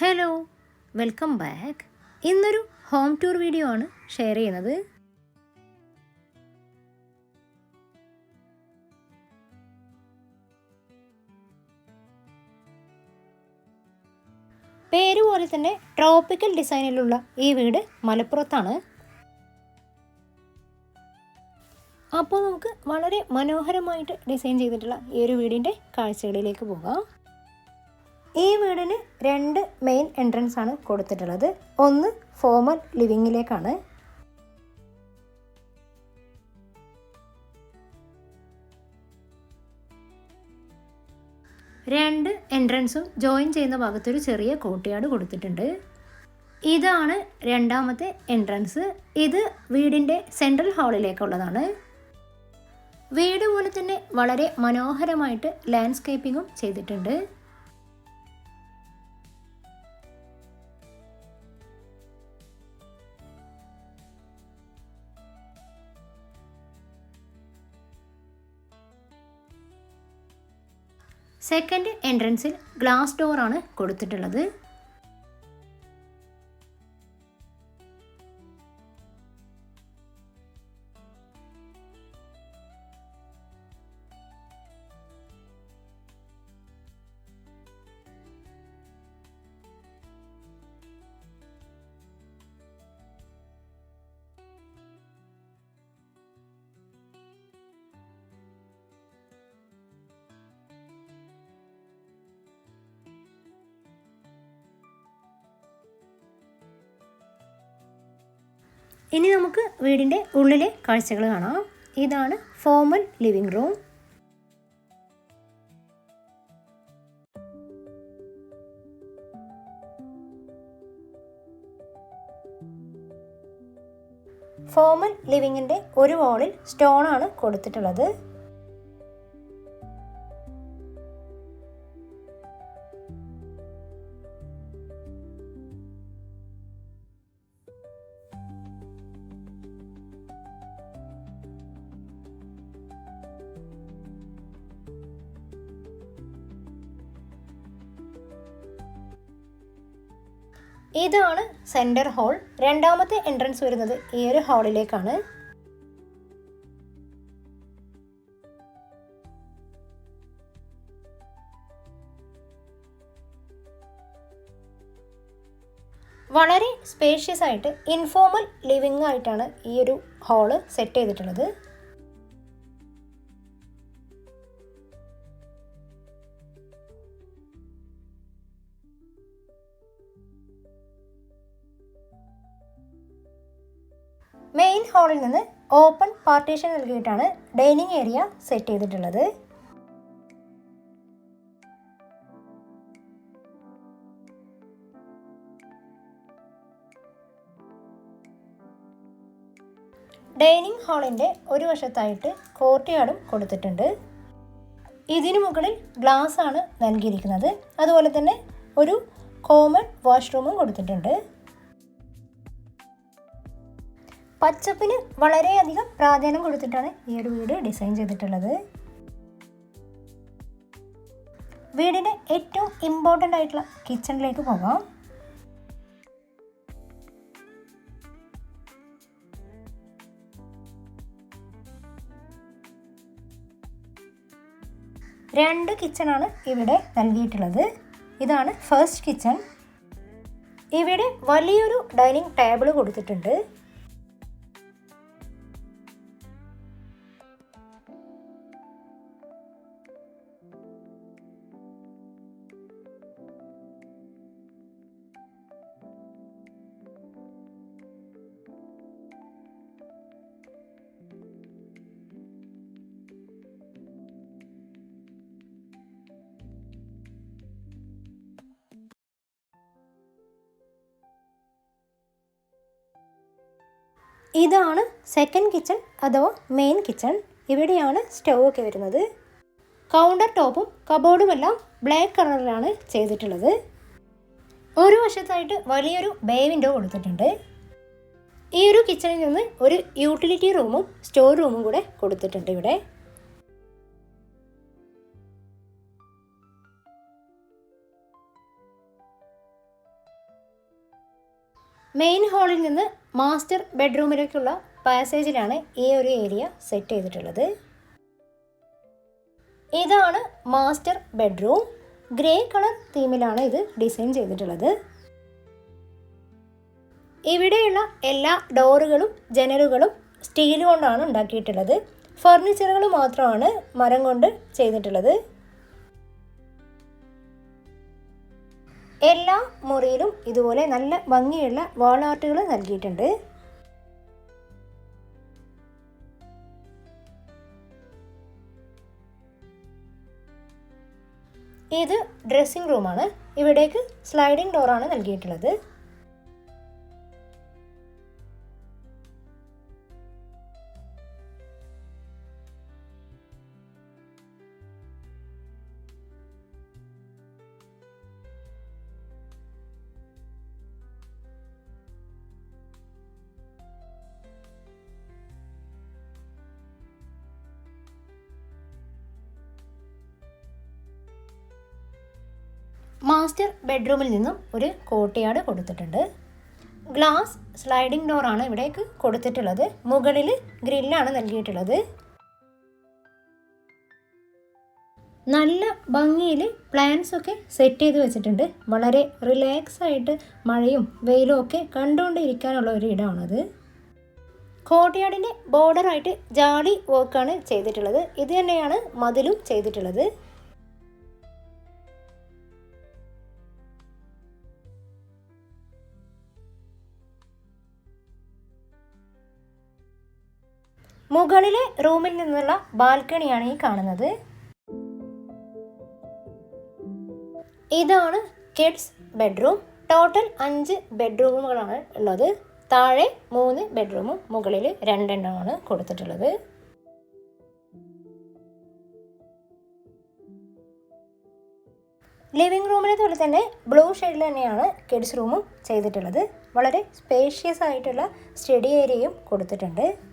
Hello welcome back. ഇന്നൊരു home tour video ആണ് share ചെയ്യുന്നത്. പേര് പോലെ തന്നെ ട്രോപ്പിക്കൽ ഡിസൈനിലുള്ള ഈ വീട് മലപ്പുറത്താണ്. അപ്പോൾ നമുക്ക് വളരെ മനോഹരമായിട്ട് ഡിസൈൻ ചെയ്തിട്ടുള്ള ഈ ഒരു വീടിന്റെ കാഴ്ചകളിലേക്ക് പോകാം. ഈ വീടിന് രണ്ട് മെയിൻ എൻട്രൻസ് ആണ് കൊടുത്തിട്ടുള്ളത്. ഒന്ന് ഫോമൽ ലിവിങ്ങിലേക്കാണ് രണ്ട് എൻട്രൻസും ജോയിൻ ചെയ്യുന്ന ഭാഗത്തൊരു ചെറിയ കോട്ടയാട് കൊടുത്തിട്ടുണ്ട്. ഇതാണ് രണ്ടാമത്തെ എൻട്രൻസ് ഇത് വീടിന്റെ സെൻട്രൽ ഹാളിലേക്കുള്ളതാണ് വീട് പോലെ തന്നെ വളരെ മനോഹരമായിട്ട് ലാൻഡ്സ്കേപ്പിങ്ങും ചെയ്തിട്ടുണ്ട്. സെക്കൻഡ് എൻട്രൻസിൽ ഗ്ലാസ് ഡോറാണ് കൊടുത്തിട്ടുള്ളത്. ഇനി നമുക്ക് വീടിന്റെ ഉള്ളിലെ കാഴ്ചകൾ കാണാം. ഇതാണ് ഫോമൽ ലിവിംഗ് റൂം ഫോമൽ ലിവിങ്ങിന്റെ ഒരു വാളിൽ സ്റ്റോണാണ് കൊടുത്തിട്ടുള്ളത്. ഇതാണ് സെന്റർ ഹാൾ രണ്ടാമത്തെ എൻട്രൻസ് വരുന്നത് ഈ ഒരു ഹാളിലേക്കാണ് വളരെ സ്പേഷ്യസ് ആയിട്ട് ഇൻഫോർമൽ ലിവിംഗ് ആയിട്ടാണ് ഈ ഒരു ഹാൾ സെറ്റ് ചെയ്തിട്ടുള്ളത്. ഹാളിൽ നിന്ന് ഓപ്പൺ പാർട്ടീഷൻ നൽകിയിട്ടാണ് ഡൈനിങ് ഏരിയ സെറ്റ് ചെയ്തിട്ടുള്ളത്. ഡൈനിങ് ഹാളിന്റെ ഒരു വശത്തായിട്ട് കോർട്ട്യാർഡും കൊടുത്തിട്ടുണ്ട്. ഇതിനു മുകളിൽ ഗ്ലാസ് ആണ് നൽകിയിരിക്കുന്നത്. അതുപോലെ തന്നെ ഒരു കോമൺ വാഷ്റൂമും കൊടുത്തിട്ടുണ്ട്. പച്ചപ്പിന് വളരെയധികം പ്രാധാന്യം കൊടുത്തിട്ടാണ് ഈ ഒരു വീട് ഡിസൈൻ ചെയ്തിട്ടുള്ളത്. വീടിന്റെ ഏറ്റവും ഇമ്പോർട്ടന്റ് ആയിട്ടുള്ള കിച്ചണിലേക്ക് പോകാം. രണ്ട് കിച്ചണാണ് ഇവിടെ നൽകിയിട്ടുള്ളത്. ഇതാണ് ഫസ്റ്റ് കിച്ചൺ ഇവിടെ വലിയൊരു ഡൈനിങ് ടേബിൾ കൊടുത്തിട്ടുണ്ട്. ഇതാണ് സെക്കൻഡ് കിച്ചൺ അഥവാ മെയിൻ കിച്ചൺ ഇവിടെയാണ് സ്റ്റൗ ഒക്കെ വരുന്നത്. കൗണ്ടർ ടോപ്പും കബോർഡുമെല്ലാം ബ്ലാക്ക് കളറിലാണ് ചെയ്തിട്ടുള്ളത്. ഒരു വശത്തായിട്ട് വലിയൊരു ബേ വിൻഡോ കൊടുത്തിട്ടുണ്ട്. ഈ ഒരു കിച്ചണിൽ നിന്ന് ഒരു യൂട്ടിലിറ്റി റൂമും സ്റ്റോർ റൂമും കൂടെ കൊടുത്തിട്ടുണ്ട് ഇവിടെ. മെയിൻ ഹാളിൽ നിന്ന് മാസ്റ്റർ ബെഡ്റൂമിലേക്കുള്ള പാസേജിലാണ് ഈ ഒരു ഏരിയ സെറ്റ് ചെയ്തിട്ടുള്ളത്. ഇതാണ് മാസ്റ്റർ ബെഡ്റൂം ഗ്രേ കളർ തീമിലാണ് ഇത് ഡിസൈൻ ചെയ്തിട്ടുള്ളത്. ഇവിടെയുള്ള എല്ലാ ഡോറുകളും ജനലുകളും സ്റ്റീൽ കൊണ്ടാണ് ഉണ്ടാക്കിയിട്ടുള്ളത്. ഫർണിച്ചറുകൾ മാത്രമാണ് മരം കൊണ്ട് ചെയ്തിട്ടുള്ളത്. എല്ലാ മുറിയിലും ഇതുപോലെ നല്ല ഭംഗിയുള്ള വാൾ ആർട്ടുകൾ നൽകിയിട്ടുണ്ട്. ഇത് ഡ്രസ്സിംഗ് റൂമാണ് ഇവിടേക്ക് സ്ലൈഡിംഗ് ഡോറാണ് നൽകിയിട്ടുള്ളത്. മാസ്റ്റർ ബെഡ്റൂമിൽ നിന്നും ഒരു കോട്ടയാട് കൊടുത്തിട്ടുണ്ട്. ഗ്ലാസ് സ്ലൈഡിംഗ് ഡോറാണ് ഇവിടേക്ക് കൊടുത്തിട്ടുള്ളത്. മുകളിൽ ഗ്രില്ലാണ് നൽകിയിട്ടുള്ളത്. നല്ല ഭംഗിയിൽ പ്ലാന്റ്സ് ഒക്കെ സെറ്റ് ചെയ്ത് വെച്ചിട്ടുണ്ട്. വളരെ റിലാക്സ് ആയിട്ട് മഴയും വെയിലും ഒക്കെ കണ്ടുകൊണ്ടിരിക്കാനുള്ള ഒരു ഇടമാണത്. കോട്ടയാടിന്റെ ബോർഡറായിട്ട് ജാളി വർക്കാണ് ചെയ്തിട്ടുള്ളത്. ഇത് തന്നെയാണ് മതിലും ചെയ്തിട്ടുള്ളത്. മുകളിലെ റൂമിൽ നിന്നുള്ള ബാൽക്കണിയാണ് ഈ കാണുന്നത്. ഇതാണ് കിഡ്സ് ബെഡ്റൂം. ടോട്ടൽ അഞ്ച് ബെഡ്റൂമുകളാണ് ഉള്ളത്. താഴെ മൂന്ന് ബെഡ്റൂമും മുകളിൽ രണ്ടെണ്ണമാണ് കൊടുത്തിട്ടുള്ളത്. ലിവിംഗ് റൂമിനെ പോലെ തന്നെ ബ്ലൂ ഷെയ്ഡിൽ തന്നെയാണ് കിഡ്സ് റൂമും ചെയ്തിട്ടുള്ളത്. വളരെ സ്പേഷ്യസ് ആയിട്ടുള്ള സ്റ്റഡി ഏരിയയും കൊടുത്തിട്ടുണ്ട്.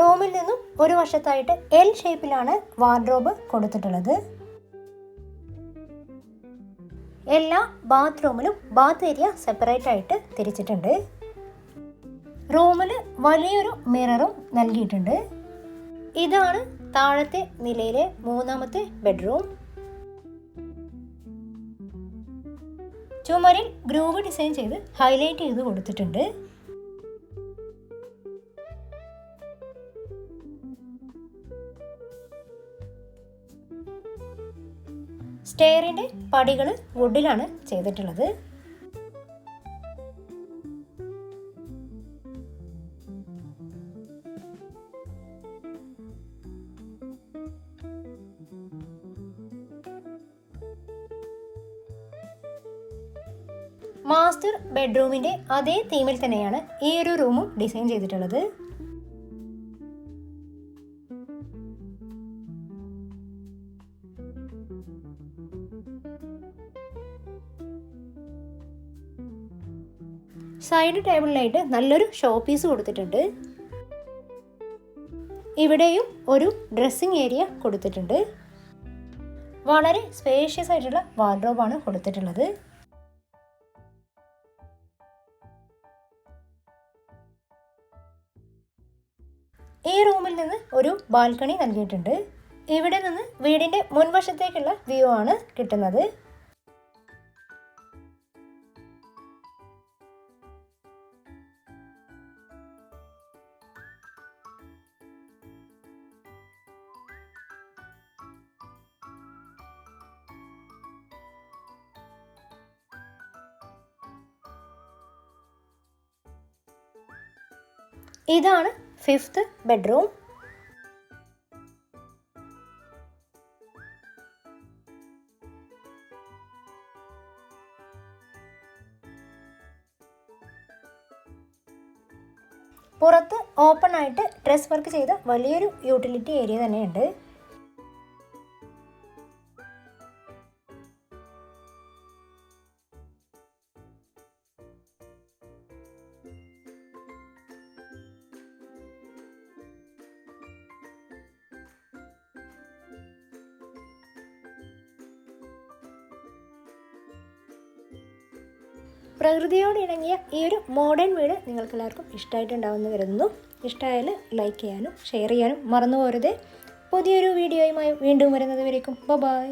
റൂമിൽ നിന്നും ഒരു വശത്തായിട്ട് എൽ ഷേപ്പിലാണ് വാർഡ്രോബ് കൊടുത്തിട്ടുള്ളത്. എല്ലാ ബാത്റൂമിലും ബാത്ത് ഏരിയ സെപ്പറേറ്റ് ആയിട്ട് തിരിച്ചിട്ടുണ്ട്. റൂമിൽ വലിയൊരു മിററും നൽകിയിട്ടുണ്ട്. ഇതാണ് താഴത്തെ നിലയിലെ മൂന്നാമത്തെ ബെഡ്റൂം ചുമരിൽ ഗ്രൂവ് ഡിസൈൻ ചെയ്ത് ഹൈലൈറ്റ് ചെയ്ത് കൊടുത്തിട്ടുണ്ട്. സ്റ്റെയറിന്റെ പടികൾ വുഡിലാണ് ചെയ്തിട്ടുള്ളത്. മാസ്റ്റർ ബെഡ്റൂമിന്റെ അതേ തീമിൽ തന്നെയാണ് ഈ ഒരു റൂമും ഡിസൈൻ ചെയ്തിട്ടുള്ളത്. സൈഡ് ടേബിളിലായിട്ട് നല്ലൊരു ഷോ പീസ് കൊടുത്തിട്ടുണ്ട്. ഇവിടെയും ഒരു ഡ്രസ്സിങ് ഏരിയ കൊടുത്തിട്ടുണ്ട്. വളരെ സ്പേഷ്യസ് ആയിട്ടുള്ള വാർഡ്രോബാണ് കൊടുത്തിട്ടുള്ളത്. ഈ റൂമിൽ നിന്ന് ഒരു ബാൽക്കണി നൽകിയിട്ടുണ്ട്. ഇവിടെ നിന്ന് വീടിന്റെ മുൻവശത്തേക്കുള്ള വ്യൂ ആണ് കിട്ടുന്നത്. ഇതാണ് ഫിഫ്ത്ത് ബെഡ്റൂം പുറത്ത് ഓപ്പൺ ആയിട്ട് ഡ്രസ് വർക്ക് ചെയ്ത വലിയൊരു യൂട്ടിലിറ്റി ഏരിയ തന്നെയുണ്ട്. പ്രകൃതിയോട് ഇണങ്ങിയ ഈ ഒരു മോഡേൺ വീട് നിങ്ങൾക്ക് എല്ലാവർക്കും ഇഷ്ടമായിട്ടുണ്ടാവുമെന്ന് കരുതുന്നു. ഇഷ്ടമായാൽ ലൈക്ക് ചെയ്യാനും ഷെയർ ചെയ്യാനും മറന്നു പോരുത് പുതിയൊരു വീഡിയോയുമായി വീണ്ടും വരുന്നത് വരേക്കും. ബൈ